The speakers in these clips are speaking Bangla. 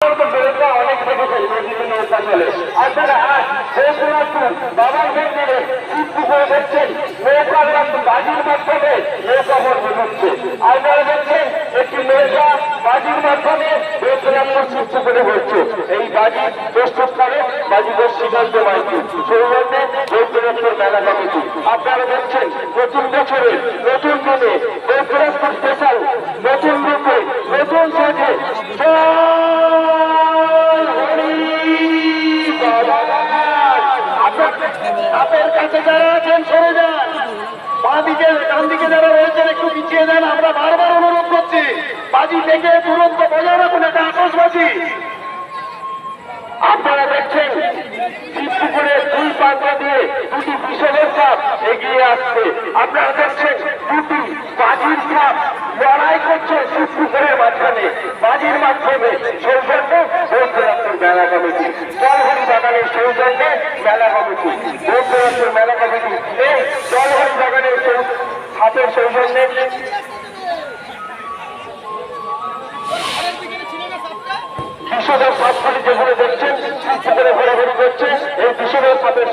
অনেক দেখেছেন নদীতে মন্দিরে করে বাজির মাধ্যমে নৌকা বন্ধ হচ্ছে আপনারা দেখছেন করে এই বাজি প্রস্তুতকারে বাজিদের শ্রীকান্ত মাইতি সৌজন্যে বৈদ্যনাথপুর মেলা কমিটি আপনারা দেখছেন নতুন বছরে নতুন দিনে ডান দিকে যারা রয়েছেন, একটু পিছিয়ে যান। আমরা বারবার অনুরোধ করছি, বাজি থেকে তুরন্ত বজায় রাখুন, এটা আকাশবাজি আপনারা দেখছেন শিবপুকুরের দুই প্রান্ত দিয়ে দুটি বিষধর সাপ এগিয়ে আসছে। আপনারা দেখছেন, দুটি বাজির সাপ লড়াই করছে শিবপুকুরের মাঝখানে। বাজির মাধ্যমে সৌজন্যে বৌদ্ধরাত্রের মেলা কমিটি। জলহরি বাগানের সৌজন্যে মেলা কমিটি। বৌদ্ধরাত্রের মেলা কমিটি এই জলহরি বাগানের সাপের সৌজন্যে। বিষধর সাপগুলি যেগুলো দেখছেন শিবপুকুরে ঘোরাঘুরি করছে, এই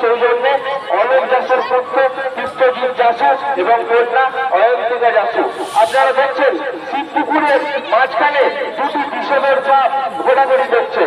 সৌজন্যে চাষের পুত্র যাসু এবং কন্যা অয়ন্তিকা যাসু আপনারা দেখছেন শিবপুকুরের মাঝখানে দুটি বিষধর সাপ ঘোরাঘুরি করছে।